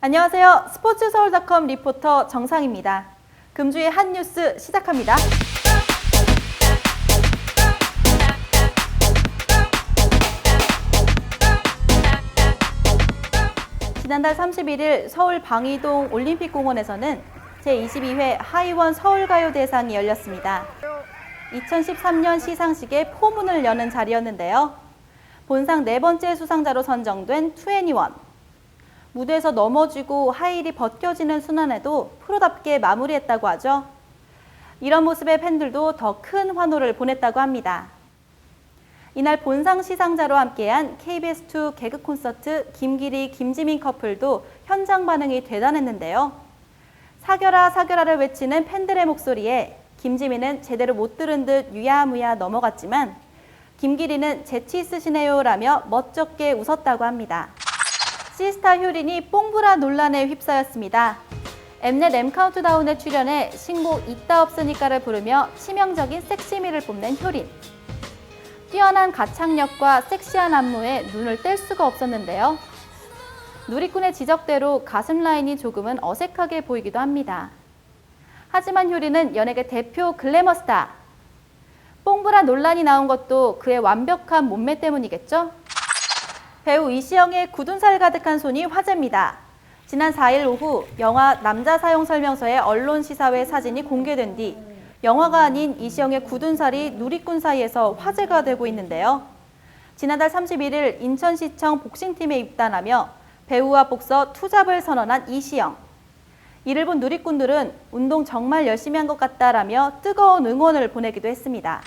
안녕하세요. 스포츠서울닷컴 리포터 정상입니다. 금주의 한 뉴스 시작합니다. 지난달 31일 서울 방이동 올림픽공원에서는 제22회 하이원 서울가요대상이 열렸습니다. 2013년 시상식의 포문을 여는 자리였는데요. 본상 네 번째 수상자로 선정된 2NE1. 무대에서 넘어지고 하일이 벗겨지는 순환에도 프로답게 마무리했다고 하죠. 이런 모습에 팬들도 더 큰 환호를 보냈다고 합니다. 이날 본상 시상자로 함께한 KBS2 개그 콘서트 김기리, 김지민 커플도 현장 반응이 대단했는데요. 사겨라 사겨라를 외치는 팬들의 목소리에 김지민은 제대로 못 들은 듯 유야무야 넘어갔지만 김기리는 재치 있으시네요라며 멋쩍게 웃었다고 합니다. 시스타 효린이 뽕브라 논란에 휩싸였습니다. 엠넷 M 카운트다운에 출연해 신곡 있다 없으니까를 부르며 치명적인 섹시미를 뽐낸 효린. 뛰어난 가창력과 섹시한 안무에 눈을 뗄 수가 없었는데요. 누리꾼의 지적대로 가슴 라인이 조금은 어색하게 보이기도 합니다. 하지만 효리는 연예계 대표 글래머 스타. 뽕브라 논란이 나온 것도 그의 완벽한 몸매 때문이겠죠? 배우 이시영의 굳은 살 가득한 손이 화제입니다. 지난 4일 오후 영화 남자 사용 설명서의 언론 시사회 사진이 공개된 뒤 영화가 아닌 이시영의 굳은 살이 누리꾼 사이에서 화제가 되고 있는데요. 지난달 31일 인천시청 복싱팀에 입단하며 배우와 복서 투잡을 선언한 이시영. 이를 본 누리꾼들은 운동 정말 열심히 한 것 같다라며 뜨거운 응원을 보내기도 했습니다.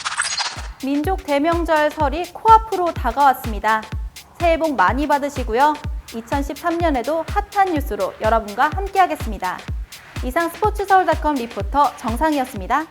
민족 대명절 설이 코앞으로 다가왔습니다. 새해 복 많이 받으시고요. 2013년에도 핫한 뉴스로 여러분과 함께하겠습니다. 이상 스포츠서울닷컴 리포터 정상이었습니다.